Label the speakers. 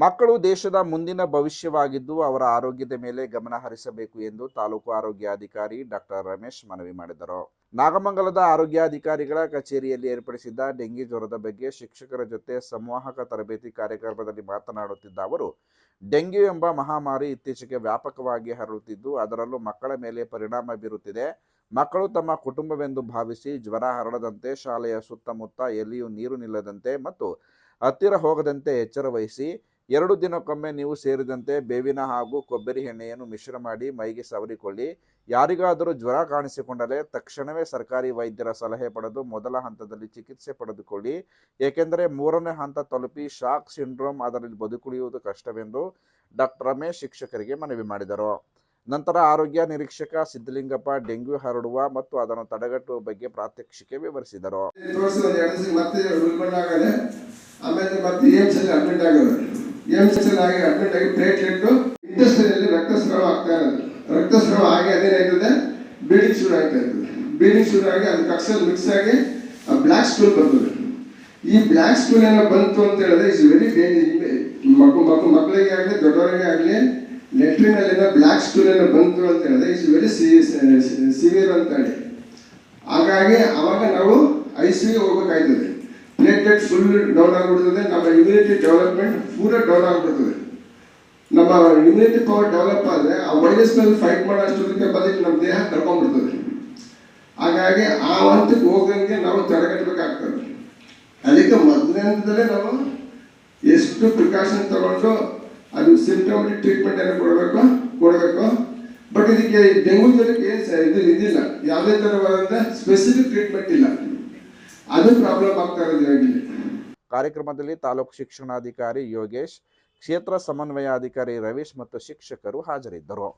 Speaker 1: ಮಕ್ಕಳು ದೇಶದ ಮುಂದಿನ ಭವಿಷ್ಯವಾಗಿದ್ದು ಅವರ ಆರೋಗ್ಯದ ಮೇಲೆ ಗಮನ ಹರಿಸಬೇಕು ಎಂದು ತಾಲೂಕು ಆರೋಗ್ಯಾಧಿಕಾರಿ ಡಾಕ್ಟರ್ ರಮೇಶ್ ಮನವಿ ಮಾಡಿದರು. ನಾಗಮಂಗಲದ ಆರೋಗ್ಯಾಧಿಕಾರಿಗಳ ಕಚೇರಿಯಲ್ಲಿ ಏರ್ಪಡಿಸಿದ್ದ ಡೆಂಗಿ ಜ್ವರದ ಬಗ್ಗೆ ಶಿಕ್ಷಕರ ಜೊತೆ ಸಂವಾಹಕ ತರಬೇತಿ ಕಾರ್ಯಕ್ರಮದಲ್ಲಿ ಮಾತನಾಡುತ್ತಿದ್ದ ಅವರು, ಡೆಂಗ್ಯೂ ಎಂಬ ಮಹಾಮಾರಿ ಇತ್ತೀಚೆಗೆ ವ್ಯಾಪಕವಾಗಿ ಹರಡುತ್ತಿದ್ದು, ಅದರಲ್ಲೂ ಮಕ್ಕಳ ಮೇಲೆ ಪರಿಣಾಮ ಬೀರುತ್ತಿದೆ. ಮಕ್ಕಳು ತಮ್ಮ ಕುಟುಂಬವೆಂದು ಭಾವಿಸಿ ಜ್ವರ ಹರಡದಂತೆ ಶಾಲೆಯ ಸುತ್ತಮುತ್ತ ಎಲ್ಲಿಯೂ ನೀರು ನಿಲ್ಲದಂತೆ ಮತ್ತು ಹತ್ತಿರ ಹೋಗದಂತೆ ಎಚ್ಚರ ವಹಿಸಿ ಎರಡು ದಿನಕ್ಕೊಮ್ಮೆ ನೀವು ಸೇರಿದಂತೆ ಬೇವಿನ ಹಾಗೂ ಕೊಬ್ಬರಿ ಎಣ್ಣೆಯನ್ನು ಮಿಶ್ರ ಮಾಡಿ ಮೈಗೆ ಸವರಿಕೊಳ್ಳಿ. ಯಾರಿಗಾದರೂ ಜ್ವರ ಕಾಣಿಸಿಕೊಂಡರೆ ತಕ್ಷಣವೇ ಸರ್ಕಾರಿ ವೈದ್ಯರ ಸಲಹೆ ಪಡೆದು ಮೊದಲ ಹಂತದಲ್ಲಿ ಚಿಕಿತ್ಸೆ ಪಡೆದುಕೊಳ್ಳಿ. ಏಕೆಂದರೆ ಮೂರನೇ ಹಂತ ತಲುಪಿ ಶಾಕ್ ಸಿಂಡ್ರೋಮ್ ಅದರಲ್ಲಿ ಬದುಕುಳಿಯುವುದು ಕಷ್ಟವೆಂದು ಡಾಕ್ಟರ್ ರಮೇಶ್ ಶಿಕ್ಷಕರಿಗೆ ಮನವಿ ಮಾಡಿದರು. ನಂತರ ಆರೋಗ್ಯ ನಿರೀಕ್ಷಕ ಸಿದ್ದಲಿಂಗಪ್ಪ ಡೆಂಗ್ಯೂ ಹರಡುವ ಮತ್ತು ಅದನ್ನು ತಡೆಗಟ್ಟುವ ಬಗ್ಗೆ ಪ್ರಾತ್ಯಕ್ಷಿಕೆ ವಿವರಿಸಿದರು.
Speaker 2: ಏಮ್ಸ್ ಆಗಿ ಅಡ್ಮಿಟ್ ಆಗಿ ಪ್ಲೇಟ್ಲೆಟ್ ಇಂಟೆಸ್ಟಲ್ಲಿ ರಕ್ತಸ್ರಾವ ಆಗ್ತಾ ಇರೋದು. ರಕ್ತಸ್ರಾವ ಆಗಿ ಅದೇನಾಯ್ತದೆ ಬ್ಲೀಡಿಂಗ್ ಶುರು ಆಗ್ತಾ ಇರ್ತದೆ. ಬ್ಲೀಡಿಂಗ್ ಶುರು ಆಗಿ ಅದು ಕಕ್ಸಲ್ ಮಿಕ್ಸ್ ಆಗಿ ಬ್ಲ್ಯಾಕ್ ಸ್ಟೂಲ್ ಬರ್ತದೆ ಈ ಬ್ಲ್ಯಾಕ್ ಸ್ಟೂಲ್ ಏನೋ ಬಂತು ಅಂತ ಹೇಳಿದ್ರೆ ಇಸ್ ವೆರಿ ಡೇಂಜರ್ ಮಕ್ಕಳು ಮಕ್ಕಳು ಮಕ್ಕಳಿಗೆ ಆಗಲಿ, ದೊಡ್ಡವರಿಗೆ ಆಗಲಿ ಲೆಟ್ರಿನಲ್ಲಿ ಬ್ಲ್ಯಾಕ್ ಸ್ಟೂಲ್ ಏನೋ ಬಂತು ಅಂತ ಹೇಳಿದ್ರೆ ಇಸ್ ವೆರಿ ಸಿವಿಯರ್ ಅಂತ ಹೇಳಿ. ಹಾಗಾಗಿ ಅವಾಗ ನಾವು ಐ ಸಿ ಹೋಗ್ಬೇಕಾಯ್ತದೆ. ಪ್ಲೇಟ್ಲೆಟ್ ಫುಲ್ ಡೌನ್ ಆಗಿಬಿಡ್ತದೆ ನಮ್ಮ ಇಮ್ಯುನಿಟಿ ಡೆವಲಪ್ಮೆಂಟ್ ಪೂರ ಡೌನ್ ಆಗಿಬಿಡ್ತದೆ ನಮ್ಮ ಇಮ್ಯುನಿಟಿ ಪವರ್ ಡೆವಲಪ್ ಆದರೆ ಆ ವೈರಸ್ ಮೇಲೆ ಫೈಟ್ ಮಾಡೋ ಅಷ್ಟೊಂದಕ್ಕೆ ಬದಲಿಗೆ ನಮ್ಮ ದೇಹ ಕರ್ಕೊಂಡ್ಬಿಡ್ತದೆ ಹಾಗಾಗಿ ಆ ಹಂತಕ್ಕೆ ಹೋಗಂಗೆ ನಾವು ತಡೆಗಟ್ಟಬೇಕಾಗ್ತದೆ. ಅದಕ್ಕೆ ಮೊದಲನೇದಲ್ಲೇ ನಾವು ಎಷ್ಟು ಪ್ರಿಕಾಷನ್ ತಗೊಂಡು ಅದು ಸಿಂಪ್ಟಮೆಟಿಕ್ ಟ್ರೀಟ್ಮೆಂಟ್ ಏನು ಕೊಡಬೇಕು? ಕೊಡಬೇಕು. ಬಟ್ ಇದಕ್ಕೆ ಡೆಂಗು ಜ್ವರಕ್ಕೆ ಏನು ಇದು ಇದಿಲ್ಲ. ಯಾವುದೇ ಥರವಾದಂಥ ಸ್ಪೆಸಿಫಿಕ್ ಟ್ರೀಟ್ಮೆಂಟ್ ಇಲ್ಲ. ಅದು ಪ್ರಾಬ್ಲಮ್
Speaker 1: ಕಾರ್ಯಕ್ರಮದಲ್ಲಿ ತಾಲೂಕು ಶಿಕ್ಷಣಾಧಿಕಾರಿ ಯೋಗೇಶ್ ಕ್ಷೇತ್ರ ಸಮನ್ವಯಾಧಿಕಾರಿ ರವೀಶ್ ಮತ್ತು ಶಿಕ್ಷಕರು ಹಾಜರಿದ್ದರು.